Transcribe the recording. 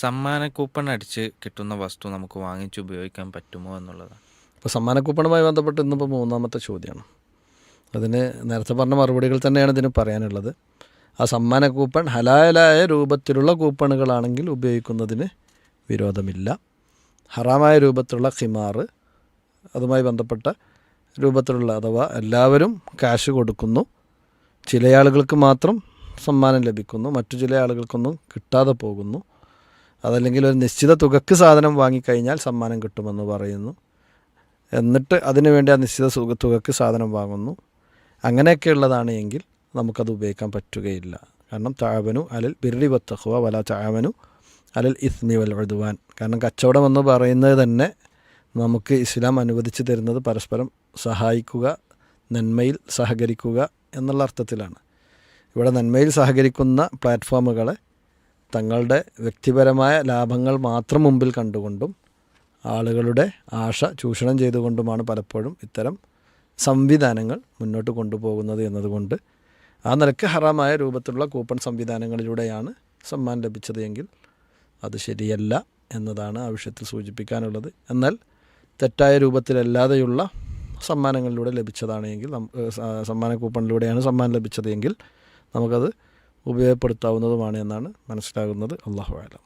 സമ്മാന കൂപ്പൺ അടിച്ച് കിട്ടുന്ന വസ്തു നമുക്ക് വാങ്ങിച്ച് ഉപയോഗിക്കാൻ പറ്റുമോ എന്നുള്ളതാണ്. ഇപ്പോൾ സമ്മാന കൂപ്പണുമായി ബന്ധപ്പെട്ട് ഇന്നിപ്പോൾ മൂന്നാമത്തെ ചോദ്യമാണ് അതിന് നേരത്തെ പറഞ്ഞ മറുപടികൾ തന്നെയാണ് ഇതിന് പറയാനുള്ളത്. ആ സമ്മാന കൂപ്പൺ ഹലാലായ രൂപത്തിലുള്ള കൂപ്പണുകളാണെങ്കിൽ ഉപയോഗിക്കുന്നതിന് വിരോധമില്ല. ഹറാമായ രൂപത്തിലുള്ള ഖിമാർ അതുമായി ബന്ധപ്പെട്ട രൂപത്തിലുള്ള അഥവാ എല്ലാവരും ക്യാഷ് കൊടുക്കുന്നു. ചില ആളുകൾക്ക് മാത്രം സമ്മാനം ലഭിക്കുന്നു മറ്റു ചില ആളുകൾക്കൊന്നും കിട്ടാതെ പോകുന്നു. അതല്ലെങ്കിൽ ഒരു നിശ്ചിത തുകക്ക് സാധനം വാങ്ങിക്കഴിഞ്ഞാൽ സമ്മാനം കിട്ടുമെന്ന് പറയുന്നു. എന്നിട്ട് അതിനുവേണ്ടി ആ നിശ്ചിത സുഖ തുകക്ക് സാധനം വാങ്ങുന്നു. അങ്ങനെയൊക്കെ ഉള്ളതാണ് എങ്കിൽ നമുക്കത് ഉപയോഗിക്കാൻ പറ്റുകയില്ല. കാരണം താവനു അലൽ ബിർരി വത്തഹുവ വല താവനു അലൽ ഇസ്മി വൽ ഉദ്വാൻ. കാരണം കച്ചവടം എന്ന് പറയുന്നത് തന്നെ നമുക്ക് ഇസ്ലാം അനുവദിച്ചു തരുന്നത് പരസ്പരം സഹായിക്കുക നന്മയിൽ സഹകരിക്കുക എന്നുള്ള അർത്ഥത്തിലാണ്. ഇവിടെ നന്മയിൽ സഹകരിക്കുന്ന പ്ലാറ്റ്ഫോമുകളെ തങ്ങളുടെ വ്യക്തിപരമായ ലാഭങ്ങൾ മാത്രം മുമ്പിൽ കണ്ടുകൊണ്ടും ആളുകളുടെ ആശ ചൂഷണം ചെയ്തുകൊണ്ടുമാണ് പലപ്പോഴും ഇത്തരം സംവിധാനങ്ങൾ മുന്നോട്ട് കൊണ്ടുപോകുന്നത് എന്നതുകൊണ്ട് ആ നിലയ്ക്ക് ഹറാമായ രൂപത്തിലുള്ള കൂപ്പൺ സംവിധാനങ്ങളിലൂടെയാണ് സമ്മാനം ലഭിച്ചത് എങ്കിൽ അത് ശരിയല്ല എന്നതാണ് ആ വിഷയത്തിൽ സൂചിപ്പിക്കാനുള്ളത്. എന്നാൽ തെറ്റായ രൂപത്തിലല്ലാതെയുള്ള സമ്മാനങ്ങളിലൂടെ ലഭിച്ചതാണ് എങ്കിൽ സമ്മാന കൂപ്പണിലൂടെയാണ് സമ്മാനം ലഭിച്ചത് എങ്കിൽ നമുക്കത് ഉപയോഗപ്പെടുത്താവുന്നതുമാണ് എന്നാണ് മനസ്സിലാകുന്നത്. അള്ളാഹു ആലം